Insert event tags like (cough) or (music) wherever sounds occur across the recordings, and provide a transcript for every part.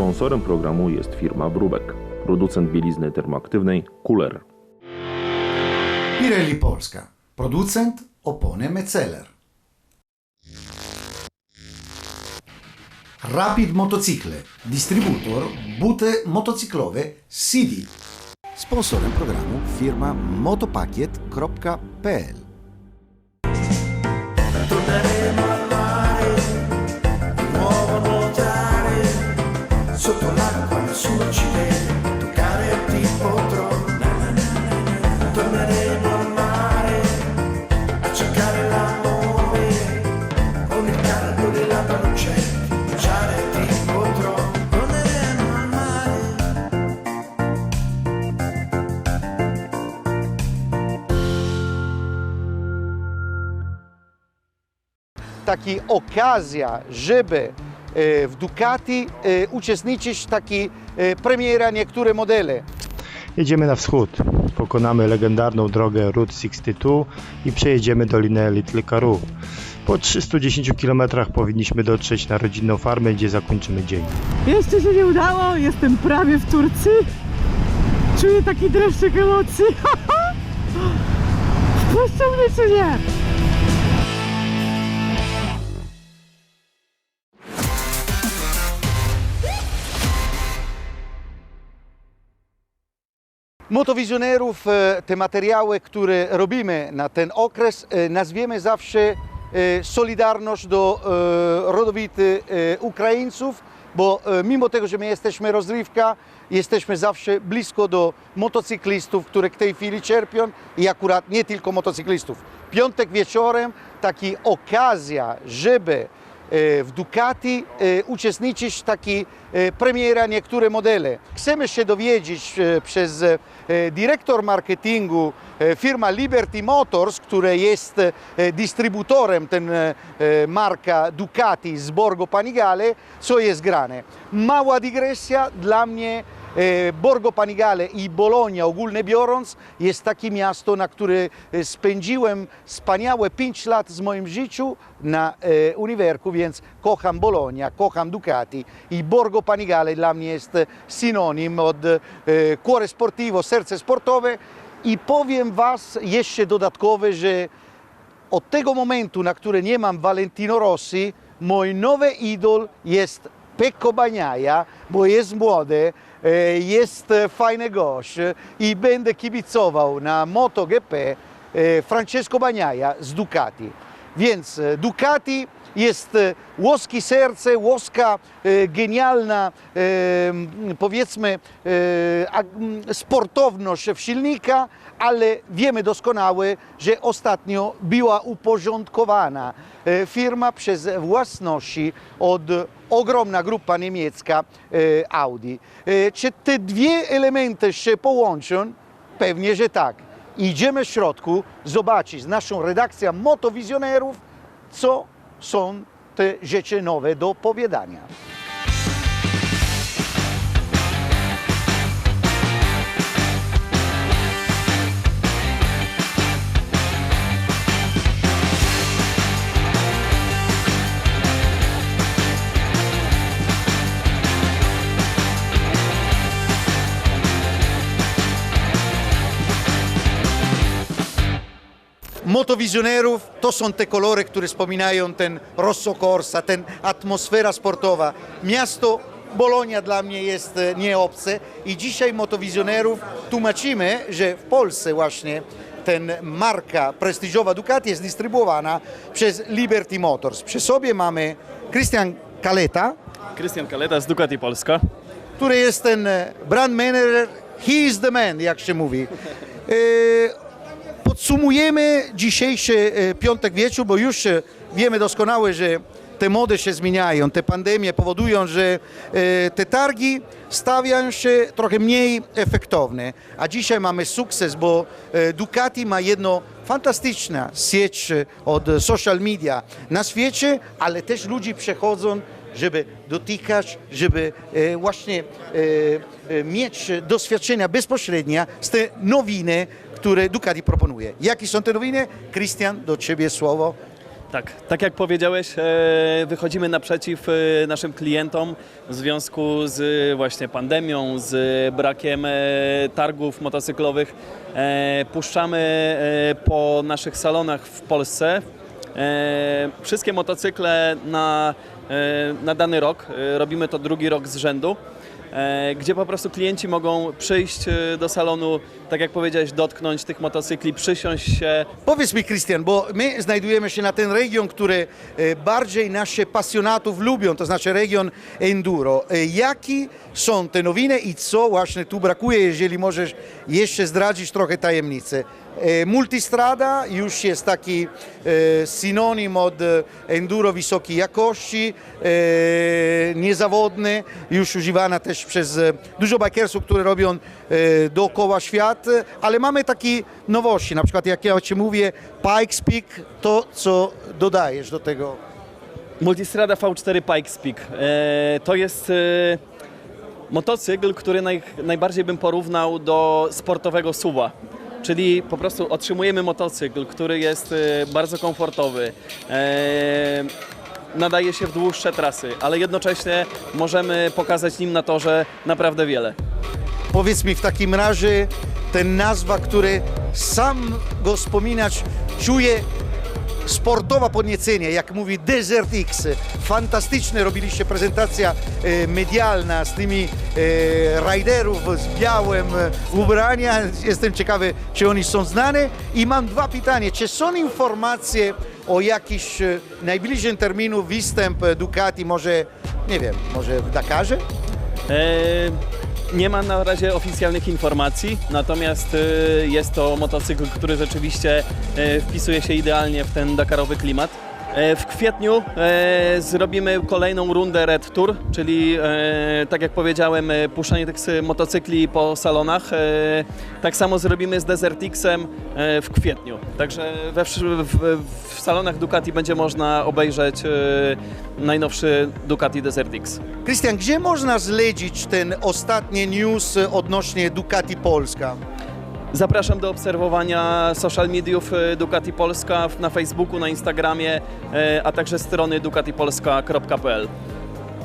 Sponsorem programu jest firma Brubek, producent bielizny termoaktywnej Cooler. Pirelli Polska, producent opony Metzeler. Rapid Motocykle, dystrybutor buty motocyklowe CD. Sponsorem programu firma motopakiet.pl taki okazja, żeby e, w Ducati e, uczestniczyć w takiej premiera niektóre modele. Jedziemy na wschód. Pokonamy legendarną drogę Route 62 i przejedziemy Dolinę Little Karoo. Po 310 km powinniśmy dotrzeć na rodzinną farmę, gdzie zakończymy dzień. Jeszcze się nie udało, jestem prawie w Turcji. Czuję taki dreszczyk emocji. (laughs) Wpuszczą mnie czy nie? Motowizjonerów, e, te materiały, które robimy na ten okres, e, nazwiemy zawsze e, Solidarność do rodowity Ukraińców, bo mimo tego, że my jesteśmy rozrywka, jesteśmy zawsze blisko do motocyklistów, które w tej chwili cierpią i akurat nie tylko motocyklistów. Piątek wieczorem taki okazja, żeby w Ducati e, uczestniczyć w takiej e, premiera niektóre modele. Chcemy się dowiedzieć e, przez e, dyrektor marketingu e, firma Liberty Motors, które jest e, dystrybutorem ten e, e, marka Ducati z Borgo Panigale, co jest grane. Mała dygresja dla mnie E, Borgo Panigale i Bologna ogólnie biorąc jest takie miasto, na które e, spędziłem wspaniałe 5 lat z moim życiu na e, uniwerku, więc kocham Bologna, kocham Ducati i Borgo Panigale dla mnie jest e, synonim od e, cuore sportivo, serce sportowe. I powiem Was jeszcze dodatkowo, że od tego momentu, na który nie mam Valentino Rossi, mój nowy idol jest Pecco Bagnaia, bo jest młody, e, jest e, fajny gość e, i będę kibicował na MotoGP e, Francesco Bagnaia z Ducati. Więc e, Ducati jest e, łoskie serce, łoska e, genialna, e, powiedzmy, e, sportowność w silnika, ale wiemy doskonale, że ostatnio była uporządkowana e, firma przez własności od ogromna grupa niemiecka e, Audi. E, Czy te dwie elementy się połączą? Pewnie, że tak. Idziemy w środku zobaczyć z naszą redakcją motowizjonerów, co są te rzeczy nowe do powiadania. Motowizjonerów to są te kolory, które wspominają ten Rosso Corsa, ten atmosfera sportowa. Miasto Bologna dla mnie jest e, nieobce i dzisiaj motowizjonerów tłumaczymy, że w Polsce właśnie ten marka prestiżowa Ducati jest dystrybuowana przez Liberty Motors. Przy sobie mamy Christian Kaleta, Krystian Kaleta z Ducati Polska. który jest ten e, brand manager, he is the man, jak się mówi. Podsumujemy dzisiejszy e, piątek wieczór, bo już e, wiemy doskonale, że te mody się zmieniają, te pandemie powodują, że e, te targi stawiają się trochę mniej efektowne. A dzisiaj mamy sukces, bo Ducati ma jedno fantastyczna sieć od social media na świecie, ale też ludzie przechodzą żeby dotykać, żeby właśnie mieć doświadczenia bezpośrednie z te nowiny, które Ducati proponuje. Jakie są te nowiny? Christian, do Ciebie słowo. Tak, tak jak powiedziałeś, e, wychodzimy naprzeciw e, naszym klientom w związku z e, właśnie pandemią, z brakiem targów motocyklowych. Puszczamy po naszych salonach w Polsce wszystkie motocykle na, na dany rok. Robimy to drugi rok z rzędu. E, Gdzie po prostu klienci mogą przyjść e, do salonu, tak jak powiedziałeś, dotknąć tych motocykli, przysiąść się, Powiedz mi, Krystian, bo my znajdujemy się na ten region, który e, bardziej naszych pasjonatów lubią, to znaczy region enduro. Jakie są te nowiny i co właśnie tu brakuje, jeżeli możesz jeszcze zdradzić trochę tajemnicy? E, Multistrada już jest taki e, synonim od enduro wysokiej jakości, e, niezawodny, już używana też przez dużo bikersów, które robią dookoła świat, ale mamy takie nowości, na przykład jak ja Ci mówię Pikes Peak, to co dodajesz do tego? Multistrada V4 Pikes Peak. To jest motocykl, który naj, najbardziej bym porównał do sportowego suwa. Czyli po prostu otrzymujemy motocykl, który jest e, bardzo komfortowy, e, nadaje się w dłuższe trasy, ale jednocześnie możemy pokazać nim na torze naprawdę wiele. Powiedz mi w takim razie ten nazwa, który sam go wspominać czuje sportowa podniecenie, jak mówi Desert X. Fantastyczne robiliście prezentacja e, medialna z tymi e, riderów z białym e, ubrania. Jestem ciekawy, czy oni są znane. I mam dwa pytania. Czy są informacje o jakiś e, najbliższym terminu występ Ducati, może, nie wiem, może w Dakarze? E, Nie ma na razie oficjalnych informacji, natomiast e, jest to motocykl, który rzeczywiście e, wpisuje się idealnie w ten dakarowy klimat. E, W kwietniu e, zrobimy kolejną rundę Red Tour, czyli e, tak jak powiedziałem, puszczanie tych motocykli po salonach. Tak samo zrobimy z Desert X-em e, w kwietniu. Także we, w, w salonach Ducati będzie można obejrzeć najnowszy Ducati Desert X. Krystian, gdzie można śledzić ten ostatni news odnośnie Ducati Polska? Zapraszam do obserwowania social mediów e, Ducati Polska na Facebooku, na Instagramie, e, a także strony ducatipolska.pl.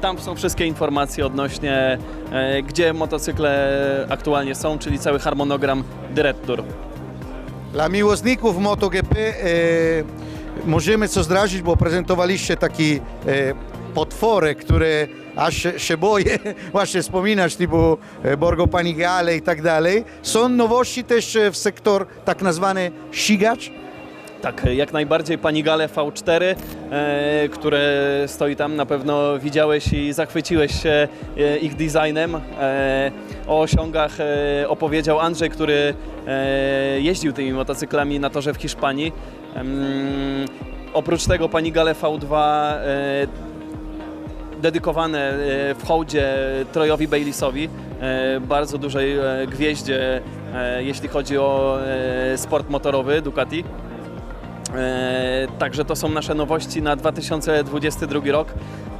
Tam są wszystkie informacje odnośnie e, gdzie motocykle aktualnie są, czyli cały harmonogram Direct Tour. Dla miłośników MotoGP e, możemy co zdradzić, bo prezentowaliście taki e, potwory, które aż się, boję (laughs) właśnie wspominać, typu e, Borgo Panigale i tak dalej. Są nowości też e, w sektor tak nazwany ścigacz. Tak, jak najbardziej Panigale V4, e, które stoi tam, na pewno widziałeś i zachwyciłeś się e, ich designem. E, o osiągach e, opowiedział Andrzej, który e, jeździł tymi motocyklami na torze w Hiszpanii. Em, oprócz tego Panigale V2 e, dedykowane e, w hołdzie Trojowi Baylisowi, e, bardzo dużej e, gwieździe, jeśli chodzi o sport motorowy Ducati. E, Także to są nasze nowości na 2022 rok.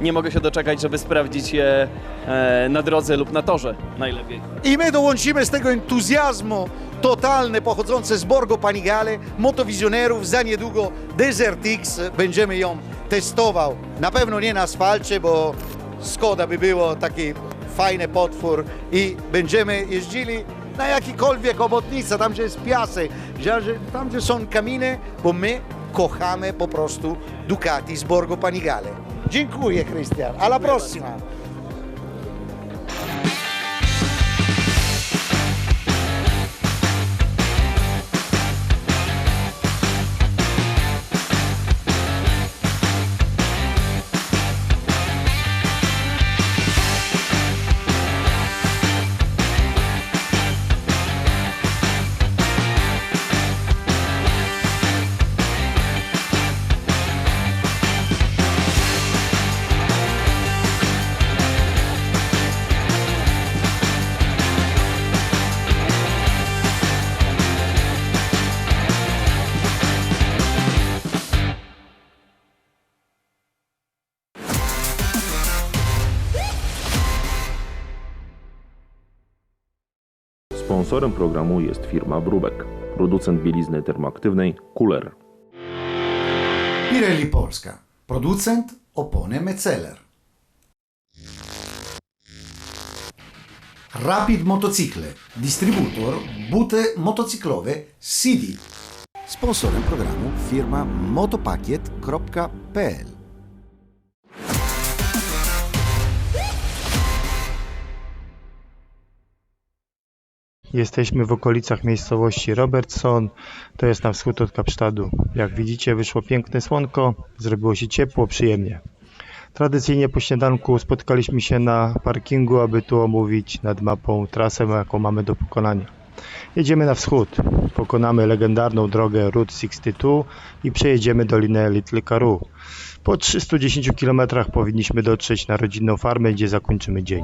Nie mogę się doczekać, żeby sprawdzić je e, na drodze lub na torze najlepiej. I my dołączymy z tego entuzjazmu totalny pochodzący z Borgo Panigale, motowizjonerów. Za niedługo Desert X będziemy ją testował. Na pewno nie na asfalcie, bo szkoda by było taki fajny potwór i będziemy jeździli na jakikolwiek obotnica, tam gdzie jest piasek, tam gdzie są kaminy, bo my kochamy po prostu Ducati z Borgo Panigale. Dziękuję, Krystian. Alla prossima. Sponsorem programu jest firma Brubek, producent bielizny termoaktywnej Cooler. Pirelli Polska. Producent opony Metzeler. Rapid Motocykle. Dystrybutor buty motocyklowe CD. Sponsorem programu firma motopakiet.pl Jesteśmy w okolicach miejscowości Robertson, to jest na wschód od Kapsztadu. Jak widzicie wyszło piękne słonko, zrobiło się ciepło, przyjemnie. Tradycyjnie po śniadanku spotkaliśmy się na parkingu, aby tu omówić nad mapą trasę, jaką mamy do pokonania. Jedziemy na wschód, pokonamy legendarną drogę Route 62 i przejedziemy Dolinę Little Karoo. Po 310 km powinniśmy dotrzeć na rodzinną farmę, gdzie zakończymy dzień.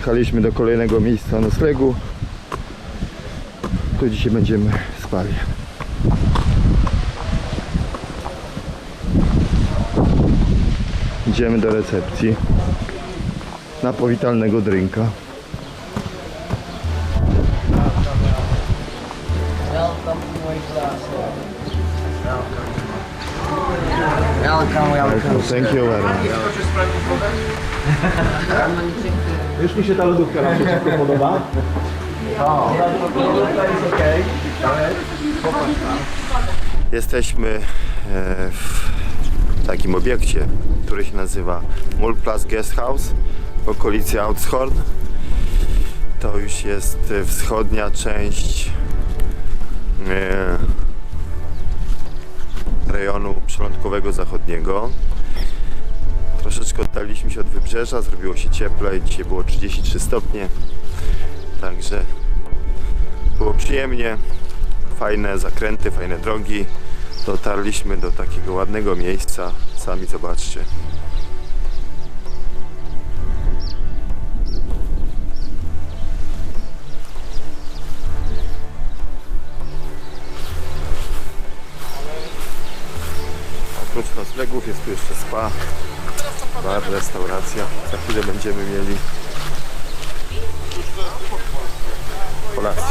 Dojechaliśmy do kolejnego miejsca noclegu. Tu dzisiaj będziemy spali. Idziemy do recepcji na powitalnego drinka. Welcome, welcome. Thank you very much. Już mi się ta lodówka na początku podoba. Jesteśmy e, w takim obiekcie, który się nazywa Mulplas Guest House w okolicy Outshorn. To już jest wschodnia część e, rejonu przylądkowego zachodniego troszeczkę oddaliliśmy się od wybrzeża, zrobiło się cieplej, dzisiaj było 33 stopnie, także było przyjemnie, fajne zakręty, fajne drogi. Dotarliśmy do takiego ładnego miejsca, sami zobaczcie. Oprócz noclegów jest tu jeszcze spa bar, restauracja. Za chwilę będziemy mieli kolację.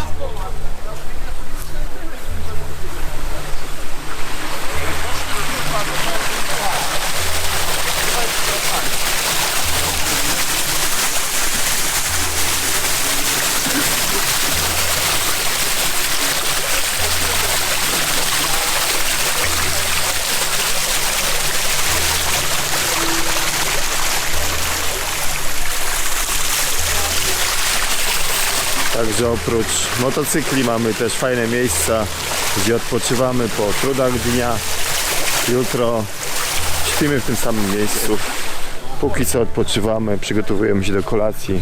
Także oprócz motocykli mamy też fajne miejsca, gdzie odpoczywamy po trudach dnia. Jutro śpimy w tym samym miejscu. Póki co odpoczywamy, przygotowujemy się do kolacji.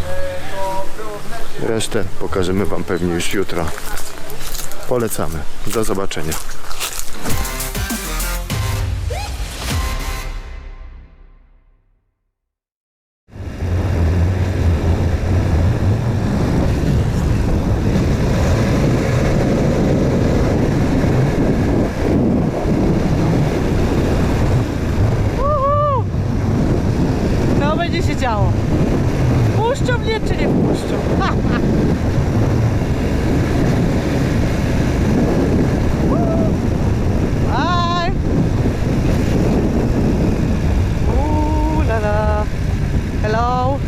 Resztę pokażemy Wam pewnie już jutro. Polecamy. Do zobaczenia. Działo. Puszczą mnie czy nie puszczą? (laughs) Ha. Hello.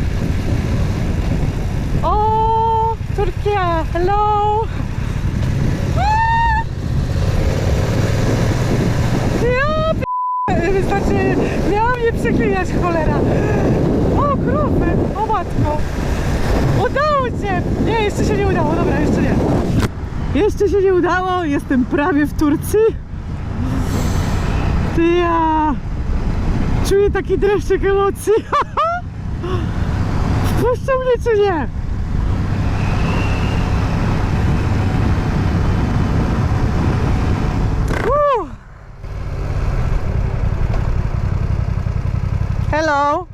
O. Hello. (laughs) Ja p- Wystarczy, miała mnie przeklinać cholera. O krowy, o matko. Udało się! Nie, jeszcze się nie udało, dobra, jeszcze nie. Jeszcze się nie udało, jestem prawie w Turcji. Ty ja... Czuję taki dreszczyk emocji. (laughs) Wpuszczą mnie czy nie? Hello.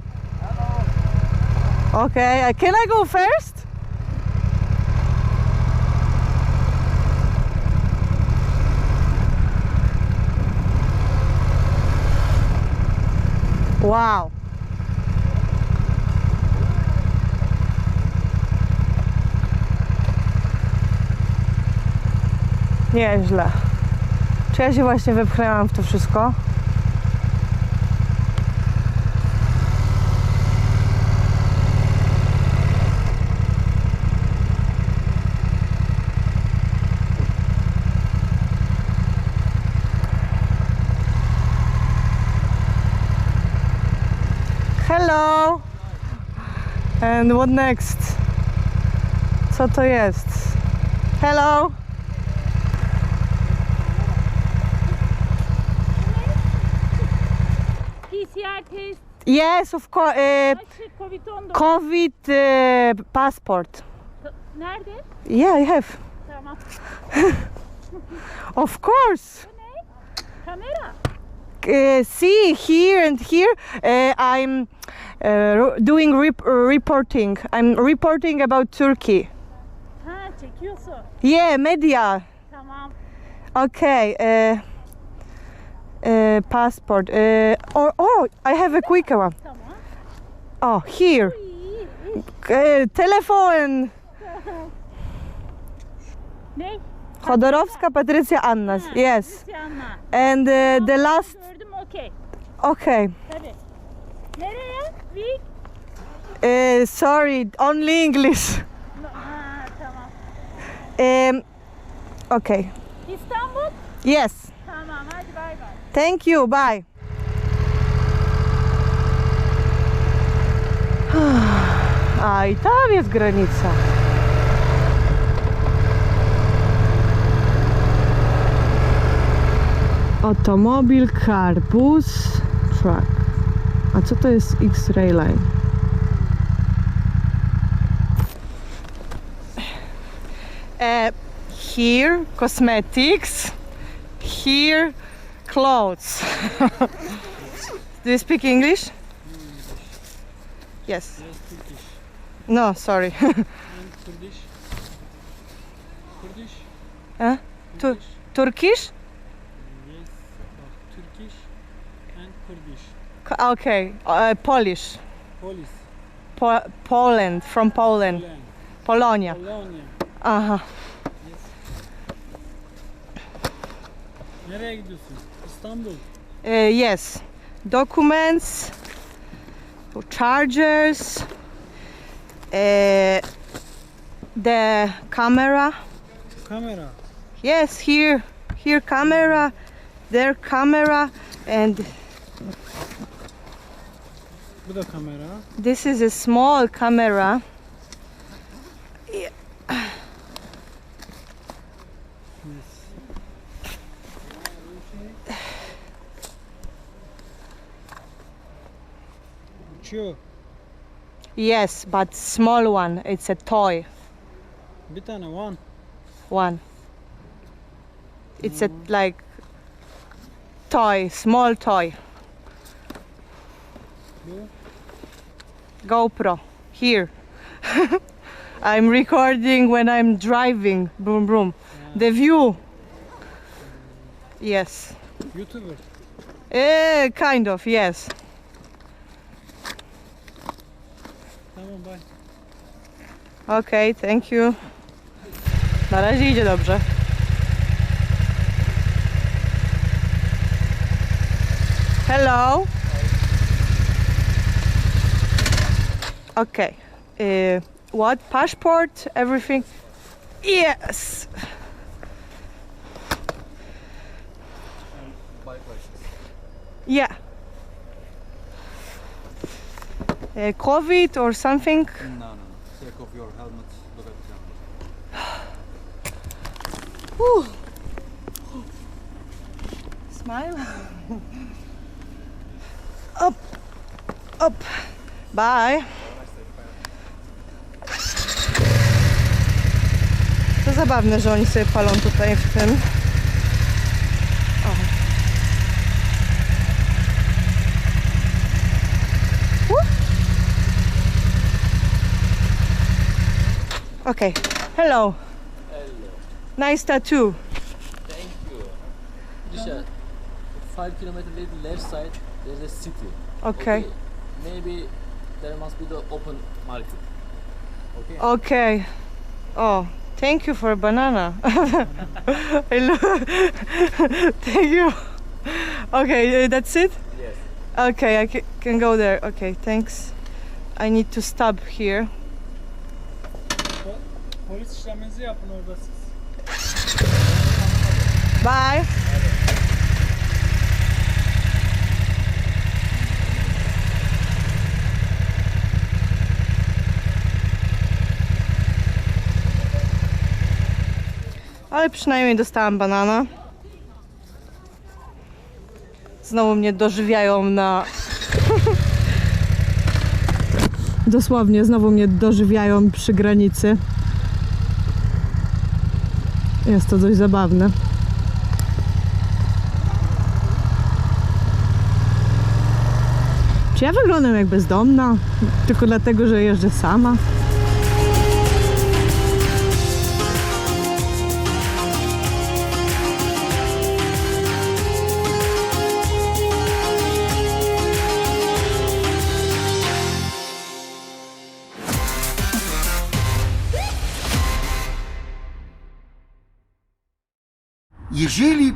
Okay, uh, can I go first? Wow. Nieźle. Czy ja się właśnie wepchnęłam w to wszystko? And what next? Co to jest? Hello! PCR Yes, of course. Uh, Covid-19. Uh, passport. Nerede? Yeah, I have. Tamam. (laughs) Of course. Kamera. Uh, see here and here. Uh, I'm doing rep- reporting. I'm reporting about Turkey. Ha çekiyorsun. Yeah, media. Tamam. Okay. Uh, uh, passport. Uh, or oh, I have a quick one. Tamam. Oh, here. Uh, telephone. (laughs) Ne? Chodorowska Patrycja Anna. Yes. Hristiyanla. And uh, the last. Gördüm okey. Okay. Tabii. Nereye? Vik. Uh, sorry, only English. No, ha tamam. Um, okay. İstanbul? Yes. Tamam hadi bay bay. Thank you. Bye. (sighs) A i tam jest granica. Automobil, car, bus, truck. A co to jest X-Ray Line? Uh, here, cosmetics. Here, clothes. (laughs) Do you speak English? Yes. No, sorry. (laughs) Kurdish. Kurdish. Huh? Tu- Turkish? Yes. Bak Turkish. and Kurdish. K- Okay, uh, Polish. Polish. Po- Poland, from Poland. Poland. Polonia. Polonia. Aha. Nereye gidiyorsun? İstanbul. Uh, yes. Documents, chargers, uh, the camera. Kamera. Yes, here, here camera, there camera, and Bu da kamera. this is a small camera. Yes. Uçuyor. Yes, but small one. It's a toy one. one. It's a like toy, small toy. Bu. GoPro here. (laughs) I'm recording when I'm driving. Boom, boom. The view. Yes. YouTuber. Eh, kind of. Yes. Tamam bye. Okay, thank you. Na razie idzie dobrze. Hello. Okay. Uh, what? Passport? Everything? Yes. Yeah. Uh, COVID or something? No, no, no. Take off your helmet. Look at the. Smile. (laughs) up, up. Bye. Zabawne, że oni sobie palą tutaj w tym. O. Woo. Okay. Hello. Nice tattoo. Thank you. Just uh, five kilometer left side, there's a city. Okay. Maybe there must be the open market. Okay. Okay. Oh, thank you for a banana. (laughs) I lo- (laughs) thank you. Okay, uh, that's it? Yes. Okay, I can go there. Okay, thanks. I need to stop here. Polis işleminizi yapın orada siz. Bye. Ale przynajmniej dostałam banana. Znowu mnie dożywiają na. (laughs) Dosłownie, znowu mnie dożywiają przy granicy. Jest to dość zabawne. Czy ja wyglądam jak bezdomna? Tylko dlatego, że jeżdżę sama?